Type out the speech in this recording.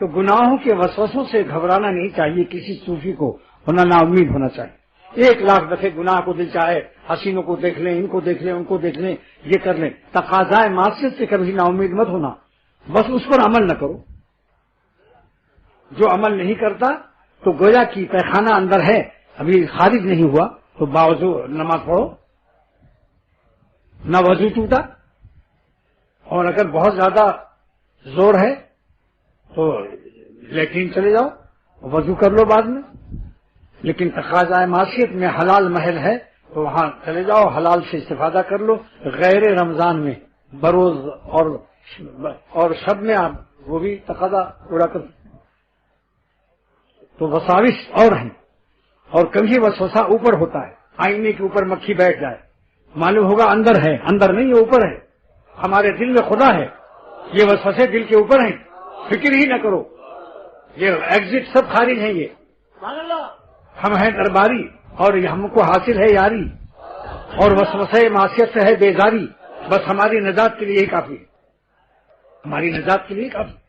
تو گناہوں کے وسوسوں سے گھبرانا نہیں چاہیے، کسی صوفی کو ہونا نا امید ہونا چاہیے۔ ایک لاکھ دفعے گناہ کو دل چاہے، حسینوں کو دیکھ لیں، ان کو دیکھ لیں، ان کو دیکھ لیں، یہ کر لیں۔ تقاضائے معاشیت سے کبھی نا امید مت ہونا۔ بس اس پر عمل نہ کرو۔ جو عمل نہیں کرتا، تو گویا کی پیخانہ اندر ہے، ابھی خارج نہیں ہوا، تو باوضو نماز پڑھو۔ نہ وضو ٹوٹا۔ اور اگر بہت زیادہ زور ہے تو لیٹرین چلے جاؤ، وضو کر لو بعد میں۔ لیکن تقاضۂ معاشیت میں حلال محل ہے تو وہاں چلے جاؤ، حلال سے استفادہ کر لو۔ غیر رمضان میں بروز اور اور شب میں آپ وہ بھی تقاضا پورا کر تو وساوش اور ہیں۔ اور کبھی وسوسا اوپر ہوتا ہے۔ آئینے کے اوپر مکھی بیٹھ جائے۔ معلوم ہوگا اندر ہے، اندر نہیں یہ اوپر ہے۔ ہمارے دل میں خدا ہے۔ یہ وسوسے دل کے اوپر ہیں۔ فکر ہی نہ کرو۔ یہ ایگزٹ سب خارج ہیں یہ۔ ہم ہیں درباری اور ہم کو حاصل ہے یاری۔ اور وسوسے معاشیت سے ہے بیزاری۔ بس ہماری نجات کے لیے ہی کافی ہے۔ ہماری نجات کے لیے کافی۔